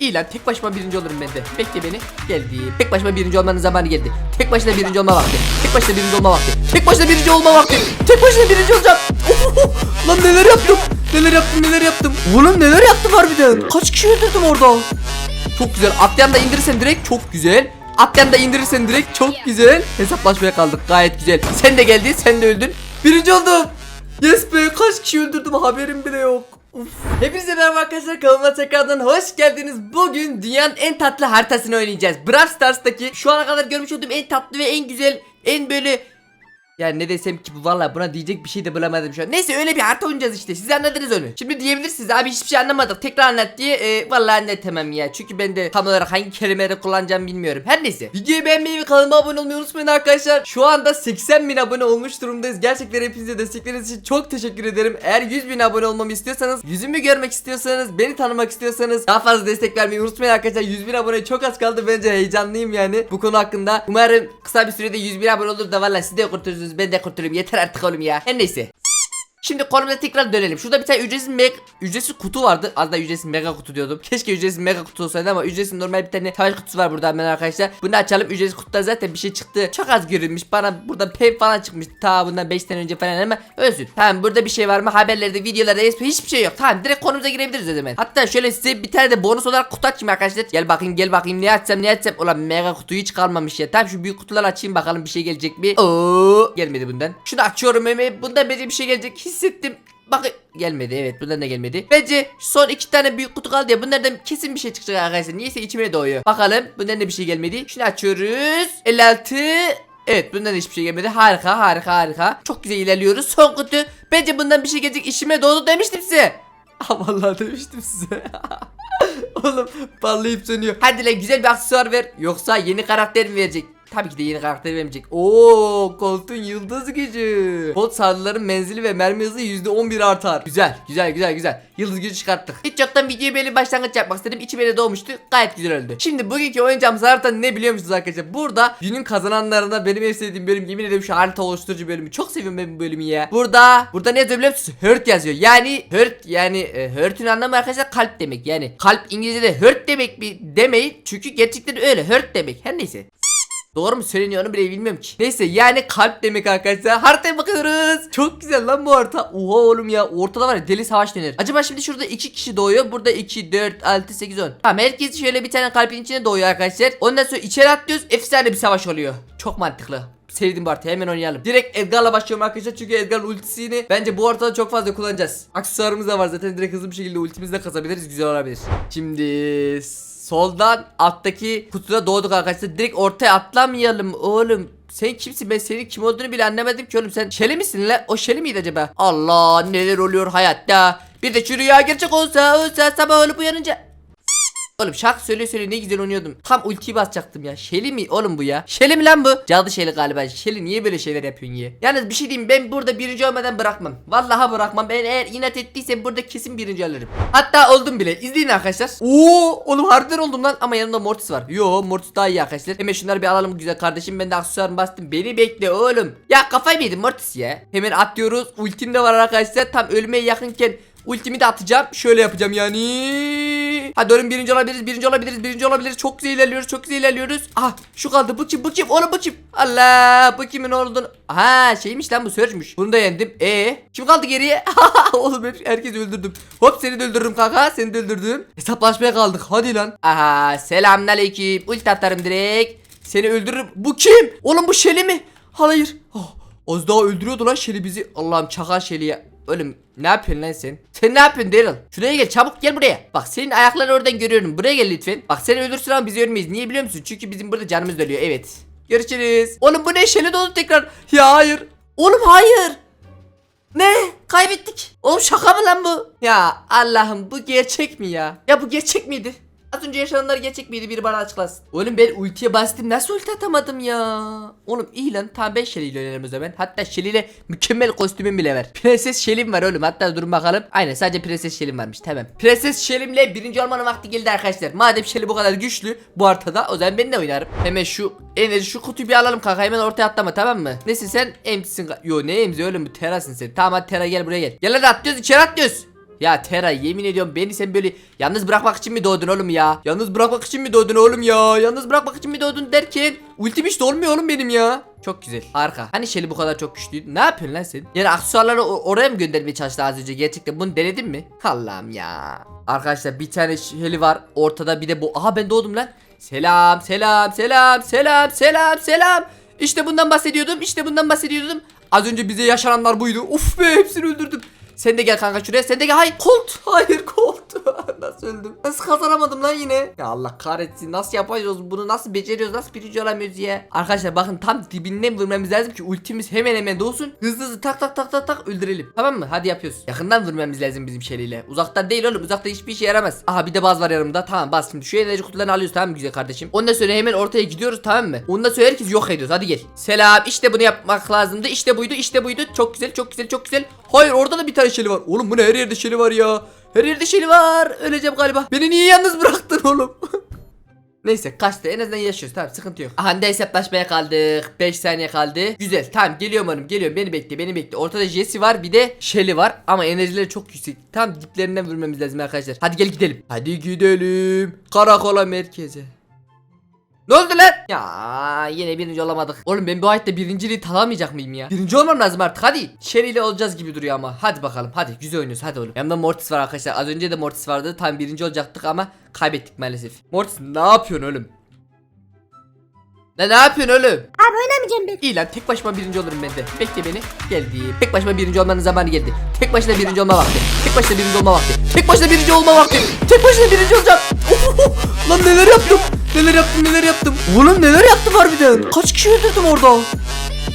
İyi lan tek başıma birinci olurum ben de. Bekle beni. Geldi. Tek başıma birinci olmanın zamanı geldi. Tek başına birinci olma vakti. Tek başına birinci olma vakti. Tek başına birinci olma vakti. Tek başına birinci olacağım. Lan neler yaptım. Neler yaptım neler yaptım. Oğlum neler yaptım harbiden. Kaç kişi öldürdüm orada. Çok güzel. Atlayan da indirirsen direkt çok güzel. Atlayan da indirirsen direkt çok güzel. Hesaplaşmaya kaldık gayet güzel. Sen de geldin sen de öldün. Birinci oldum. Yes be kaç kişi öldürdüm haberim bile yok. Hepinize merhaba arkadaşlar kanalıma tekrardan hoş geldiniz. Bugün dünyanın en tatlı haritasını oynayacağız. Brawl Stars'taki şu ana kadar görmüş olduğum en tatlı ve en güzel en böyle yani ne desem ki bu valla buna diyecek bir şey de bulamadım şu an. Neyse öyle bir harita oynayacağız işte. Siz anladınız onu. Şimdi diyebilirsiniz abi hiçbir şey anlamadık. Tekrar anlat diye. E, valla anlatamam ya. Çünkü ben de tam olarak hangi kelimeleri kullanacağımı bilmiyorum. Her neyse. Videoyu beğenmeyi ve kanalıma abone olmayı unutmayın arkadaşlar. Şu anda 80 bin abone olmuş durumdayız. Gerçekten hepinize destekleriniz için çok teşekkür ederim. Eğer 100 bin abone olmamı istiyorsanız, yüzümü görmek istiyorsanız, beni tanımak istiyorsanız daha fazla destek vermeyi unutmayın arkadaşlar. 100 bin abone çok az kaldı. Bence heyecanlıyım yani bu konu hakkında. Umarım kısa bir sürede 100 bin abone olur da valla siz de kurtulursunuz. Ben de kurtulurum. Yeter artık oğlum ya. Her neyse. Şimdi konumuza tekrar dönelim. Şurada bir tane ücretsiz meg ücretsiz kutu vardı. Az ücretsiz mega kutu diyordum. Keşke ücretsiz mega kutu olsaydı ama ücretsiz normal bir tane savaş kutusu var burada hemen arkadaşlar. Bunu açalım. Ücretsiz kutuda zaten bir şey çıktı. Çok az görünmüş. Bana burada pay falan çıkmış. Ta bundan 5 sene önce falan ama ölsün. Tamam burada bir şey var mı? Haberlerde, videolarda, hiçbir şey yok. Tamam direkt konumuza girebiliriz o zaman. Hatta şöyle size bir tane de bonus olarak kutu açayım arkadaşlar. Gel bakayım gel bakayım ne açsam ne açsam. Ulan mega kutu hiç kalmamış ya. Tamam şu büyük kutuları açayım bakalım bir şey gelecek mi? Oo gelmedi bundan. Şunu açıyorum Mehmet. Bundan bence bir şey gelecek. Hissettim. Bak gelmedi evet bundan da gelmedi. Bence son iki tane büyük kutu kaldı ya bunlardan kesin bir şey çıkacak arkadaşlar. Niyeyse içime doğuyor. Bakalım bundan da bir şey gelmedi. Şunu açıyoruz. 56 Evet bundan da hiçbir şey gelmedi. Harika harika harika. Çok güzel ilerliyoruz. Son kutu. Bence bundan bir şey gelecek. İşime doğdu demiştim size. Ah vallahi demiştim size. Oğlum parlayıp sönüyor. Hadi lan güzel bir aksesuar ver. Yoksa yeni karakter mi verecek? Tabii ki de yeni karakter vermeyecek. Oo, koltuğun yıldız gücü. Kolt saldırıların menzili ve mermi hızı %11 artar. Güzel, güzel, güzel, güzel. Yıldız gücü çıkarttık. Hiç yoktan videoyu böyle başlangıç yapmak istedim. İçime de doğmuştu. Gayet güzel oldu. Şimdi bugünkü oynayacağımız harita ne biliyor arkadaşlar? Burada günün kazananlarına benim en sevdiğim bölüm yemin ederim şu harita oluşturucu bölümü. Çok seviyorum ben bu bölümü ya. Burada, burada ne yazıyor biliyor musunuz? Hurt yazıyor. Yani hurt yani e, hurt'ün anlamı arkadaşlar kalp demek. Yani kalp İngilizce'de hurt demek bir demeyin. Çünkü gerçekten öyle hurt demek. Her neyse. Doğru mu söyleniyor onu bile bilmiyorum ki. Neyse yani kalp demek arkadaşlar. Haritaya bakıyoruz. Çok güzel lan bu harita. Oha oğlum ya. Ortada var ya deli savaş dönür. Acaba şimdi şurada iki kişi doğuyor. Burada 2, 4, 6, 8, 10. Tamam herkes şöyle bir tane kalbin içine doğuyor arkadaşlar. Ondan sonra içeri atlıyoruz. Efsane bir savaş oluyor. Çok mantıklı. Sevdim bu haritayı hemen oynayalım. Direkt Edgar'la başlıyorum arkadaşlar çünkü Edgar'ın ultisini bence bu haritada çok fazla kullanacağız. Aksesuarımız da var zaten direkt hızlı bir şekilde ultimizi de kazabiliriz güzel olabilir. Şimdi soldan alttaki kutuda doğduk arkadaşlar. Direkt ortaya atlamayalım oğlum. Sen kimsin ben senin kim olduğunu bile anlamadım ki oğlum sen Şeli misin la? O Şeli miydi acaba? Allah neler oluyor hayatta. Bir de şu rüya gerçek olsa olsa sabah olup uyanınca Oğlum şarkı söyle söyle ne güzel oynuyordum. Tam ultiyi basacaktım ya. Şeli mi oğlum bu ya? Şeli mi lan bu? Cadı Şeli galiba. Şeli niye böyle şeyler yapıyorsun ya? Yalnız bir şey diyeyim ben burada birinci olmadan bırakmam. Vallahi bırakmam. Ben eğer inat ettiysem burada kesin birinci alırım. Hatta oldum bile. İzleyin arkadaşlar. Oo oğlum harbiden oldum lan ama yanımda Mortis var. Yo Mortis daha iyi arkadaşlar. Hemen şunları bir alalım güzel kardeşim. Ben de aksesuarımı bastım. Beni bekle oğlum. Ya kafayı mı yedin Mortis ya? Hemen atlıyoruz. Ultim de var arkadaşlar. Tam ölmeye yakınken ultimi de atacağım. Şöyle yapacağım yani. Hadi oğlum birinci olabiliriz, birinci olabiliriz, birinci olabiliriz. Çok güzel ilerliyoruz, çok güzel ilerliyoruz. Ah şu kaldı. Bu kim, bu kim? Oğlum kim? Allah bu kimin olduğunu. Ha şeymiş lan bu Surge'müş. Bunu da yendim. E kim kaldı geriye? oğlum hep herkes öldürdüm. Hop seni de öldürdüm kanka. Seni de öldürdüm. Hesaplaşmaya kaldık. Hadi lan. Aha selamünaleyküm. Ulti atarım direkt. Seni öldürürüm. Bu kim? Oğlum bu Şeli mi? Hayır. Oh, az daha öldürüyordu lan Şeli bizi. Allah'ım çakal Şeli ya. Oğlum ne yapıyorsun lan sen? Sen ne yapıyorsun Daryl? Şuraya gel çabuk gel buraya. Bak senin ayaklarını oradan görüyorum. Buraya gel lütfen. Bak seni öldürsün ama biz ölmeyiz. Niye biliyor musun? Çünkü bizim burada canımız ölüyor. Evet. Görüşürüz. Oğlum bu ne? Şeli doldu tekrar. Ya hayır. Oğlum hayır. Ne? Kaybettik. Oğlum şaka mı lan bu? Ya Allah'ım bu gerçek mi ya? Ya bu gerçek miydi? Az önce yaşananlar gerçek miydi? Biri bana açıklasın. Oğlum ben ultiye bastım. Nasıl ulti atamadım ya? Oğlum iyi lan. Tamam ben Shelly ile oynarım o zaman. Hatta Shelly ile mükemmel kostümüm bile var. Prenses Shelly'm var oğlum. Hatta durun bakalım. Aynen sadece Prenses Shelly'm varmış. Tamam. Prenses Shelly'm ile birinci olmanın vakti geldi arkadaşlar. Madem Shelly bu kadar güçlü bu haritada o zaman ben de oynarım. Hemen şu Enes şu kutuyu bir alalım kanka. Hemen ortaya atlama tamam mı? Nesin sen? Emsin. Yo ne emzi oğlum bu terasın sen. Tamam hadi Tera gel buraya gel. Gel hadi atlıyoruz içeri atlıyoruz. Ya Tera yemin ediyorum beni sen böyle yalnız bırakmak için mi doğdun oğlum ya? Yalnız bırakmak için mi doğdun oğlum ya? Yalnız bırakmak için mi doğdun derken ultim hiç dolmuyor oğlum benim ya. Çok güzel. Harika. Hani Shelly bu kadar çok güçlüydü? Ne yapıyorsun lan sen? Yani aksesuarları o- oraya mı göndermeye çalıştı az önce? Gerçekten bunu denedin mi? Allah'ım ya. Arkadaşlar bir tane Shelly var. Ortada bir de bu. Aha ben doğdum lan. Selam selam selam selam selam selam. İşte bundan bahsediyordum. İşte bundan bahsediyordum. Az önce bize yaşananlar buydu. Uf be hepsini öldürdüm. Sen de gel kanka şuraya. Sen de gel. Hayır Colt. Hayır Colt. nasıl öldüm? Nasıl kazanamadım lan yine? Ya Allah kahretsin. Nasıl yapacağız bunu? Nasıl beceriyoruz? Nasıl birinci olamıyoruz ya? Arkadaşlar bakın tam dibinden vurmamız lazım ki ultimiz hemen hemen doğsun. Hızlı hızlı tak tak tak tak tak öldürelim. Tamam mı? Hadi yapıyoruz. Yakından vurmamız lazım bizim şeyliyle. Uzaktan değil oğlum. Uzakta hiçbir işe yaramaz. Aha bir de baz var yanımda. Tamam baz şimdi. Şu enerji kutularını alıyoruz tamam mı güzel kardeşim? Ondan sonra hemen ortaya gidiyoruz tamam mı? Ondan sonra herkes yok ediyoruz. Hadi gel. Selam. İşte bunu yapmak lazımdı. İşte buydu. işte buydu. Çok güzel. Çok güzel. Çok güzel. Hayır orada da bir tane şeli var. Oğlum bu ne? Her yerde şeli var ya. Her yerde şeli var. Öleceğim galiba. Beni niye yalnız bıraktın oğlum? Neyse kaçtı. En azından yaşıyoruz. Tamam sıkıntı yok. Aha hesaplaşmaya kaldık. 5 saniye kaldı. Güzel tamam. Geliyorum hanım geliyorum. Beni bekle beni bekle. Ortada Jesse var bir de Shelly var. Ama enerjileri çok yüksek. Tam diplerinden vurmamız lazım arkadaşlar. Hadi gel gidelim. Hadi gidelim. Karakola merkeze ne oldu lan? Ya yine birinci olamadık. Oğlum ben bu hayatta birinciliği talamayacak mıyım ya? Birinci olmam lazım artık hadi. Sherry olacağız gibi duruyor ama. Hadi bakalım hadi güzel oynuyoruz hadi oğlum. Yanımda Mortis var arkadaşlar. Az önce de Mortis vardı. Tam birinci olacaktık ama kaybettik maalesef. Mortis ne yapıyorsun oğlum? Ne ne yapıyorsun oğlum? Abi oynamayacağım ben. İyi lan tek başıma birinci olurum ben de. Bekle beni. Geldi. Tek başıma birinci olmanın zamanı geldi. Tek başına birinci olma vakti. Tek başına birinci olma vakti. Tek başına birinci olma vakti. Tek başına birinci olacağım. Lan neler yaptım. Neler yaptım neler yaptım. Oğlum neler yaptım harbiden. Kaç kişi öldürdüm orada.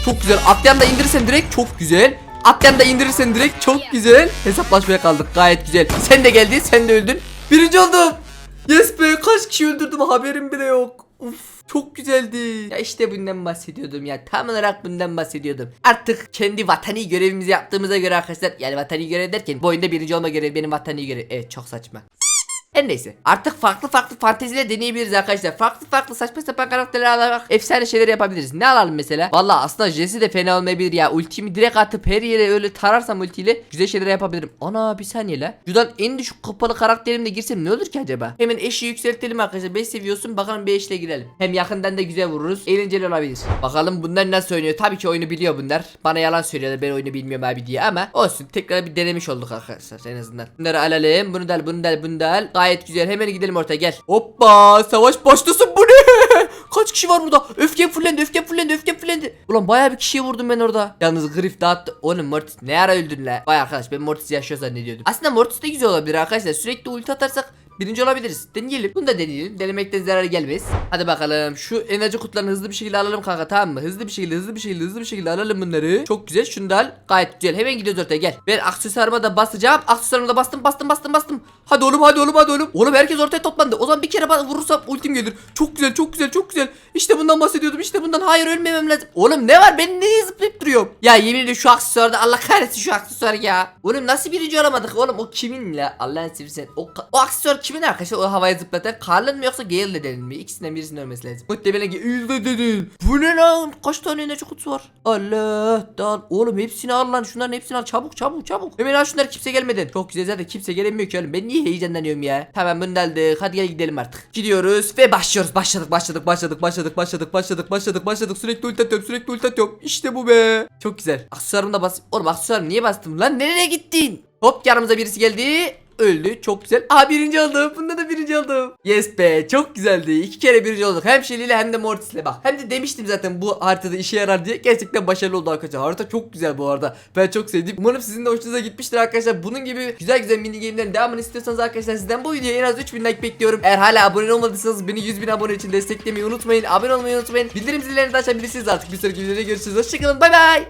Çok güzel. Atlayan da indirirsen direkt çok güzel. Atlayan da indirirsen direkt çok güzel. Hesaplaşmaya kaldık gayet güzel. Sen de geldin sen de öldün. Birinci oldum. Yes be kaç kişi öldürdüm haberim bile yok. Uf çok güzeldi. Ya işte bundan bahsediyordum ya. Tam olarak bundan bahsediyordum. Artık kendi vatani görevimizi yaptığımıza göre arkadaşlar. Yani vatani görev derken bu oyunda birinci olma görevi benim vatani görev. Evet çok saçma. Her neyse. Artık farklı farklı fanteziler deneyebiliriz arkadaşlar. Farklı farklı saçma sapan karakterler alarak efsane şeyler yapabiliriz. Ne alalım mesela? Valla aslında Jesse de fena olmayabilir ya. Ultimi direkt atıp her yere öyle tararsam ultiyle güzel şeyler yapabilirim. Ana bir saniye la. Şuradan en düşük kapalı karakterimle girsem ne olur ki acaba? Hemen eşi yükseltelim arkadaşlar. 5 seviyorsun bakalım 5 ile girelim. Hem yakından da güzel vururuz. Eğlenceli olabilir. Bakalım bunlar nasıl oynuyor. Tabii ki oyunu biliyor bunlar. Bana yalan söylüyorlar ben oyunu bilmiyorum abi diye ama olsun. Tekrar bir denemiş olduk arkadaşlar en azından. Bunları alalım. Bunu da al bunu da al bunu da al. Gayet güzel. Hemen gidelim ortaya gel. Hoppa savaş başlasın bu ne? Kaç kişi var burada? Öfke fullendi öfke fullendi öfke fullendi. Ulan bayağı bir kişiyi vurdum ben orada. Yalnız Griff dağıttı. Oğlum Mortis ne ara öldün la? Vay arkadaş ben Mortis yaşıyor zannediyordum. Aslında Mortis de güzel olabilir arkadaşlar. Sürekli ulti atarsak Birinci olabiliriz. Deneyelim. Bunu da deneyelim. Denemekten zarar gelmez. Hadi bakalım. Şu enerji kutularını hızlı bir şekilde alalım kanka tamam mı? Hızlı bir şekilde hızlı bir şekilde hızlı bir şekilde alalım bunları. Çok güzel. Şunu da al. Gayet güzel. Hemen gidiyoruz ortaya gel. Ben aksesuarıma da basacağım. Aksesuarıma da bastım bastım bastım bastım. Hadi oğlum hadi oğlum hadi oğlum. Oğlum herkes ortaya toplandı. O zaman bir kere vurursam ultim gelir. Çok güzel çok güzel çok güzel. İşte bundan bahsediyordum. İşte bundan. Hayır ölmemem lazım. Oğlum ne var? Ben nereye zıplayıp duruyorum? Ya yemin ediyorum şu aksesuarda Allah kahretsin şu aksesuar ya. Oğlum nasıl birinci olamadık oğlum? O kimin la? Allah'ın seversen. O, o aksesuar kimin arkadaşlar? O havaya zıplatan Carl'ın mı yoksa dedin mi? İkisinden birisinin ölmesi lazım. Muhtemelen Gale'le dedin. Bu ne lan? Kaç tane enerji kutusu var? Allah. Dal. Oğlum hepsini al lan. Şunların hepsini al. Çabuk çabuk çabuk. Hemen al şunları kimse gelmeden. Çok güzel zaten kimse gelemiyor ki oğlum. Ben niye heyecanlanıyorum ya? Tamam bunu da aldık. Hadi gel gidelim artık. Gidiyoruz ve başlıyoruz. Başladık başladık başladık başladık başladık başladık başladık başladık. Sürekli ulti atıyorum sürekli ulti atıyorum. İşte bu be. Çok güzel. Aksesuarımı da bas. Oğlum aksesuarımı niye bastım lan? Nereye gittin? Hop yanımıza birisi geldi. Öldü. Çok güzel. Aa birinci oldum. Bunda da birinci oldum. Yes be. Çok güzeldi. İki kere birinci olduk. Hem Shelly ile hem de Mortis'le bak. Hem de demiştim zaten bu haritada işe yarar diye. Gerçekten başarılı oldu arkadaşlar. Harita çok güzel bu arada. Ben çok sevdim. Umarım sizin de hoşunuza gitmiştir arkadaşlar. Bunun gibi güzel güzel mini game'lerin devamını istiyorsanız arkadaşlar sizden bu videoya en az 3000 like bekliyorum. Eğer hala abone olmadıysanız beni 100 bin abone için desteklemeyi unutmayın. Abone olmayı unutmayın. Bildirim zillerini de açabilirsiniz artık. Bir sonraki videoda görüşürüz. Hoşçakalın. Bay bay.